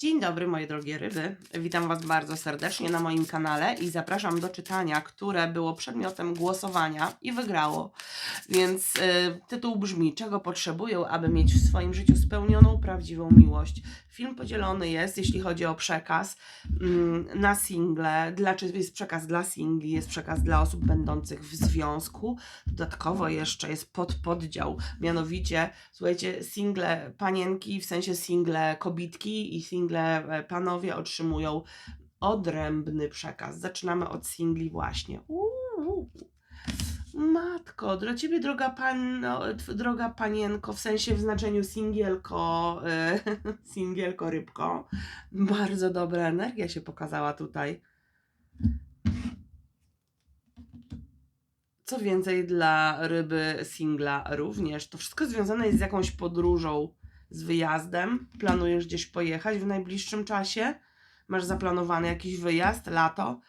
Dzień dobry, moje drogie ryby. Witam Was bardzo serdecznie na moim kanale i zapraszam do czytania, które było przedmiotem głosowania i wygrało. Więc y, tytuł brzmi: Czego potrzebują, aby mieć w swoim życiu spełnioną prawdziwą miłość? Film podzielony jest, jeśli chodzi o przekaz, mm, na single. Dla, jest przekaz dla singli, jest przekaz dla osób będących w związku. Dodatkowo jeszcze jest podpodział, mianowicie, słuchajcie, single panienki, w sensie single kobitki i single e, panowie otrzymują odrębny przekaz. Zaczynamy od singli właśnie. Uuu. Matko, dla ciebie droga pan, no, droga panienko, w sensie w znaczeniu singielko, y, singielko rybko. Bardzo dobra energia się pokazała tutaj. Co więcej, dla ryby singla również. To wszystko związane jest z jakąś podróżą, z wyjazdem. Planujesz gdzieś pojechać w najbliższym czasie? Masz zaplanowany jakiś wyjazd, lato?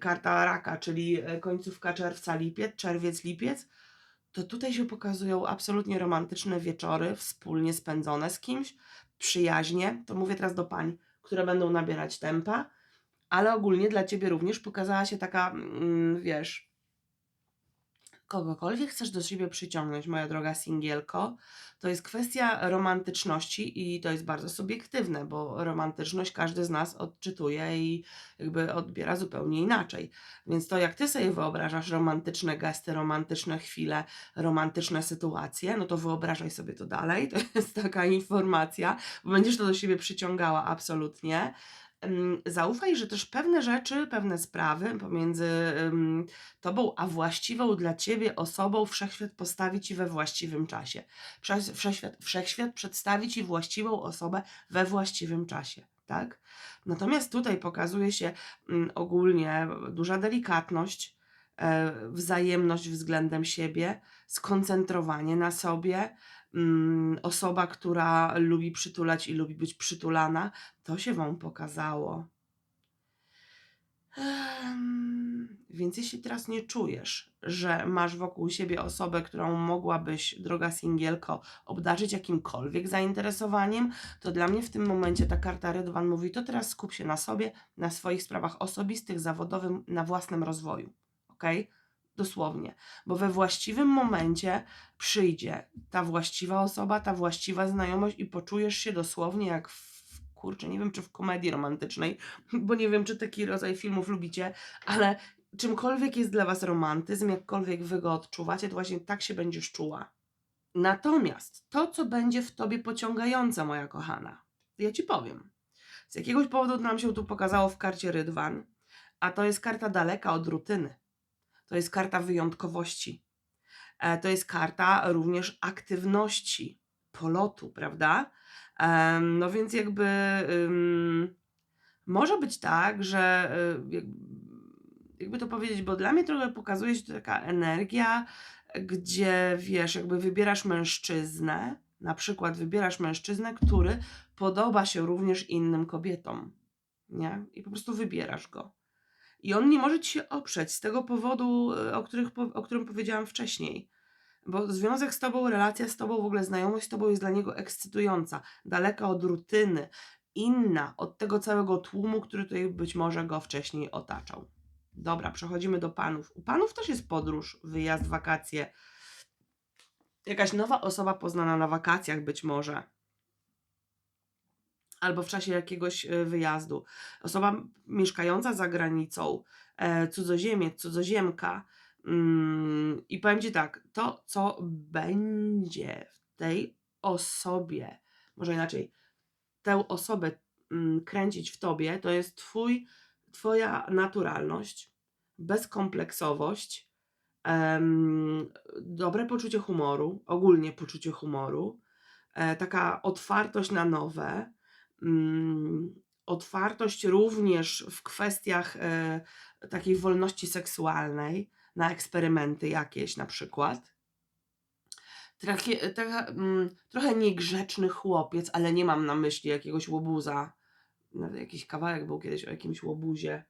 Karta raka, czyli e, końcówka czerwca, lipiec, czerwiec, lipiec. To tutaj się pokazują absolutnie romantyczne wieczory, wspólnie spędzone z kimś, przyjaźnie. To mówię teraz do pań, które będą nabierać tempa, ale ogólnie dla ciebie również pokazała się taka, mm, wiesz, kogokolwiek chcesz do siebie przyciągnąć, moja droga singielko, to jest kwestia romantyczności i to jest bardzo subiektywne, bo romantyczność każdy z nas odczytuje i jakby odbiera zupełnie inaczej. Więc to, jak ty sobie wyobrażasz romantyczne gesty, romantyczne chwile, romantyczne sytuacje, no to wyobrażaj sobie to dalej. To jest taka informacja, bo będziesz to do siebie przyciągała absolutnie. Zaufaj, że też pewne rzeczy, pewne sprawy pomiędzy tobą a właściwą dla ciebie osobą wszechświat postawi ci we właściwym czasie. Wszech- Wszechświat, wszechświat przedstawi ci właściwą osobę we właściwym czasie, tak? Natomiast tutaj pokazuje się mm, ogólnie duża delikatność, e, wzajemność względem siebie, skoncentrowanie na sobie, osoba, która lubi przytulać i lubi być przytulana, to się Wam pokazało. Więc jeśli teraz nie czujesz, że masz wokół siebie osobę, którą mogłabyś, droga singielko, obdarzyć jakimkolwiek zainteresowaniem, to dla mnie w tym momencie ta karta Rydwan mówi, to teraz skup się na sobie, na swoich sprawach osobistych, zawodowym, na własnym rozwoju. Ok? Dosłownie. Bo we właściwym momencie przyjdzie ta właściwa osoba, ta właściwa znajomość i poczujesz się dosłownie jak w, kurczę, nie wiem czy w komedii romantycznej, bo nie wiem czy taki rodzaj filmów lubicie, ale czymkolwiek jest dla Was romantyzm, jakkolwiek Wy go odczuwacie, to właśnie tak się będziesz czuła. Natomiast to, co będzie w Tobie pociągające, moja kochana, ja Ci powiem. Z jakiegoś powodu nam się tu pokazało w karcie Rydwan, a to jest karta daleka od rutyny. To jest karta wyjątkowości. E, To jest karta również aktywności, polotu, prawda? Em, No więc jakby może być tak, że y, jak- jakby to powiedzieć, bo dla mnie trochę pokazuje się tu taka energia, gdzie wiesz, jakby wybierasz mężczyznę, na przykład wybierasz mężczyznę, który podoba się również innym kobietom, nie? I po prostu wybierasz go. I on nie może ci się oprzeć z tego powodu, y, o, których, o którym powiedziałam wcześniej. Bo związek z tobą, relacja z tobą, w ogóle znajomość z tobą jest dla niego ekscytująca, daleka od rutyny, inna od tego całego tłumu, który tutaj być może go wcześniej otaczał. Dobra, przechodzimy do panów. U panów też jest podróż, wyjazd, wakacje. Jakaś nowa osoba poznana na wakacjach być może. Albo w czasie jakiegoś e, wyjazdu. Osoba mieszkająca za granicą, e, cudzoziemiec, cudzoziemka. Mm, I powiem Ci tak, to co będzie w tej osobie, może inaczej, tę osobę mm, kręcić w Tobie, to jest twój, Twoja naturalność, bezkompleksowość, dobre poczucie humoru, ogólnie poczucie humoru, e, taka otwartość na nowe, otwartość również w kwestiach e, takiej wolności seksualnej, na eksperymenty jakieś na przykład. Takie, taka, mm, trochę niegrzeczny chłopiec, ale nie mam na myśli jakiegoś łobuza. Nawet jakiś kawałek był kiedyś o jakimś łobuzie.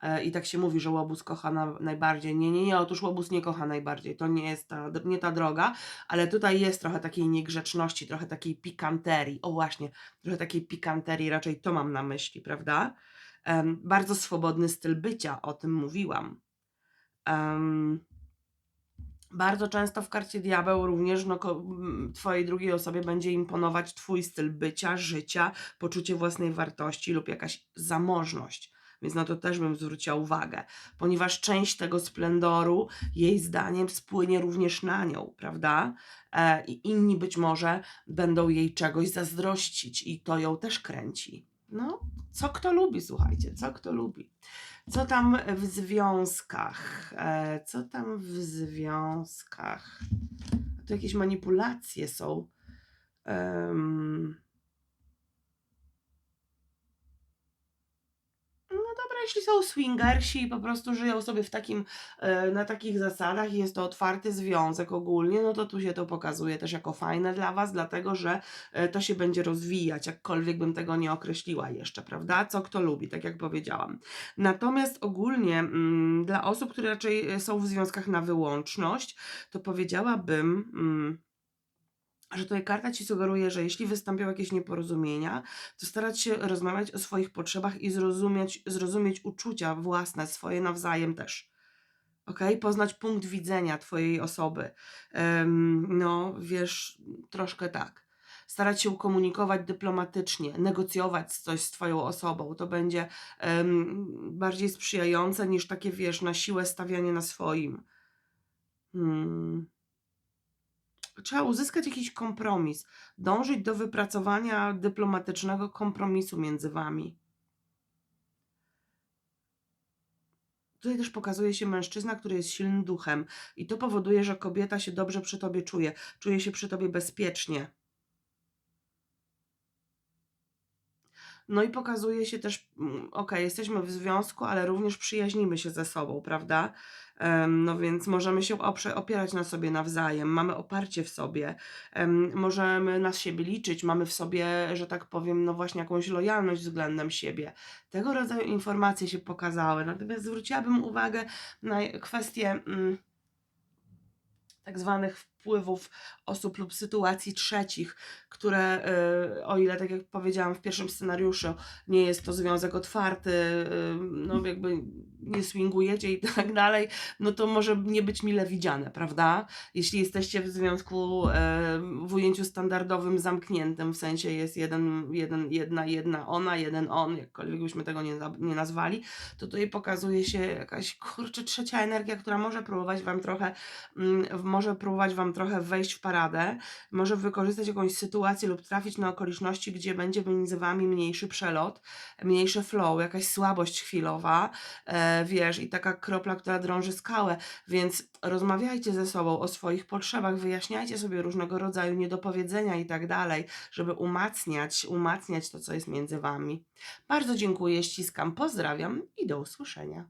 E, I tak się mówi, że łobuz kocha na, najbardziej. Nie, nie, nie, otóż łobuz nie kocha najbardziej. To nie jest ta, nie ta droga, ale tutaj jest trochę takiej niegrzeczności, trochę takiej pikanterii. O właśnie, trochę takiej pikanterii, raczej to mam na myśli, prawda? Em, bardzo swobodny styl bycia, o tym mówiłam. Em, bardzo często w karcie diabeł również no, ko- m, twojej drugiej osobie będzie imponować twój styl bycia, życia, poczucie własnej wartości lub jakaś zamożność. Więc na to też bym zwróciła uwagę, ponieważ część tego splendoru jej zdaniem spłynie również na nią, prawda? E, I inni być może będą jej czegoś zazdrościć i to ją też kręci. No, co kto lubi, słuchajcie, co kto lubi. Co tam w związkach? E, co tam w związkach? To jakieś manipulacje są. Em. No dobra, jeśli są swingersi i po prostu żyją sobie w takim, e, na takich zasadach i jest to otwarty związek ogólnie, no to tu się to pokazuje też jako fajne dla Was, dlatego że e, to się będzie rozwijać, jakkolwiek bym tego nie określiła jeszcze, prawda? Co kto lubi, tak jak powiedziałam. Natomiast ogólnie mm, dla osób, które raczej e, są w związkach na wyłączność, to powiedziałabym. Mm, że tutaj karta ci sugeruje, że jeśli wystąpią jakieś nieporozumienia, to starać się rozmawiać o swoich potrzebach i zrozumieć, zrozumieć uczucia własne, swoje nawzajem też. Ok? Poznać punkt widzenia Twojej osoby. Em, no, wiesz, troszkę tak. Starać się komunikować dyplomatycznie, negocjować coś z Twoją osobą. To będzie em, bardziej sprzyjające niż takie, wiesz, na siłę stawianie na swoim. Hmm trzeba uzyskać jakiś kompromis, dążyć do wypracowania dyplomatycznego kompromisu między wami. Tutaj też pokazuje się mężczyzna, który jest silnym duchem, i to powoduje, że kobieta się dobrze przy tobie czuje, czuje się przy tobie bezpiecznie. No i pokazuje się też, mm, ok, jesteśmy w związku, ale również przyjaźnimy się ze sobą, prawda? No więc możemy się opierać na sobie nawzajem, mamy oparcie w sobie, em, możemy na siebie liczyć, mamy w sobie, że tak powiem, no właśnie jakąś lojalność względem siebie. Tego rodzaju informacje się pokazały. Natomiast zwróciłabym uwagę na kwestię. Mm, tak zwanych wpływów osób lub sytuacji trzecich, które, y, o ile, tak jak powiedziałam w pierwszym scenariuszu, nie jest to związek otwarty, y, no jakby nie swingujecie i tak dalej, no to może nie być mile widziane, prawda? Jeśli jesteście w związku y, w ujęciu standardowym, zamkniętym, w sensie jest jeden, jeden, jedna, jedna ona, jeden on, jakkolwiek byśmy tego nie, nie nazwali, to tutaj pokazuje się jakaś, kurczę, trzecia energia, która może próbować Wam trochę, mm, może próbować Wam trochę wejść w paradę, może wykorzystać jakąś sytuację lub trafić na okoliczności, gdzie będzie między Wami mniejszy przelot, mniejszy flow, jakaś słabość chwilowa, e, wiesz, i taka kropla, która drąży skałę, więc rozmawiajcie ze sobą o swoich potrzebach, wyjaśniajcie sobie różnego rodzaju niedopowiedzenia i tak dalej, żeby umacniać, umacniać to, co jest między Wami. Bardzo dziękuję, ściskam, pozdrawiam i do usłyszenia.